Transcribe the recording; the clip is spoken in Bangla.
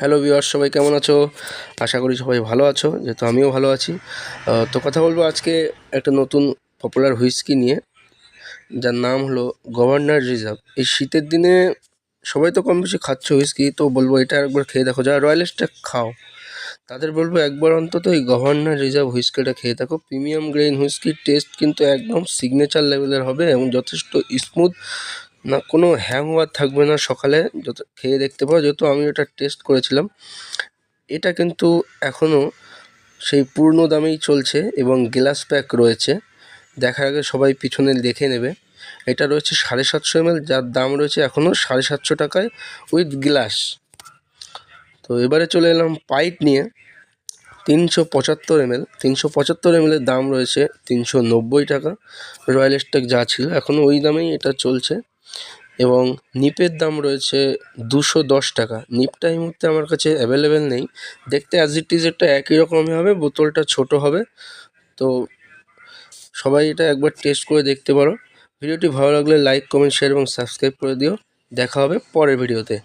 হ্যালো ভিউয়ার সবাই কেমন আছো? আশা করি সবাই ভালো আছো, যেহেতু আমিও ভালো আছি। তো কথা বলব আজকে একটা নতুন পপুলার হুইস্কি নিয়ে, যার নাম হলো গভর্নর রিজার্ভ এই শীতের দিনে সবাই তো কম বেশি খাচ্ছে হুইস্কি, তো বলব এটা একবার খেয়ে দেখো। যারা রয়্যাল স্ট্যাগ খাও, তাদের বলব একবার অন্তত এই গভর্নর রিজার্ভ হুইস্কিটা খেয়ে দেখো। প্রিমিয়াম গ্রেইন হুইস্কির টেস্ট কিন্তু একদম সিগনেচার লেভেলের হবে এবং যথেষ্ট স্মুথ না, কোনো হ্যাং ওভার থাকবে না সকালে, যত খেয়ে দেখতে পারো যেহেতু আমি ওটা টেস্ট করেছিলাম, এটা কিন্তু এখনও সেই পূর্ণ দামেই চলছে এবং গ্লাস প্যাক রয়েছে। দেখার আগে সবাই পিছনে দেখে নেবে। এটা রয়েছে সাড়ে সাতশো এমএল যার দাম রয়েছে এখনও সাড়ে সাতশো টাকায় উইথ গ্লাস তো এবারে চলে এলাম পাইট নিয়ে। তিনশো পঁচাত্তর এমএল তিনশো পঁচাত্তর এমএলের দাম রয়েছে তিনশো নব্বই টাকা। রয়্যাল স্ট্যাগ যা ছিল এখনও ওই দামেই এটা চলছে। এবং নিপের দাম রয়েছে দুশো দশ টাকা। নিপটা এই মুহূর্তে আমার কাছে অ্যাভেলেবেল নেই। দেখতে অ্যাজ ইট ইজ একটা একই রকমই হবে, বোতলটা ছোট হবে। তো সবাই এটা একবার টেস্ট করে দেখতে পারো। ভিডিওটি ভালো লাগলে লাইক কমেন্ট শেয়ার এবং সাবস্ক্রাইব করে দিও। দেখা হবে পরের ভিডিওতে।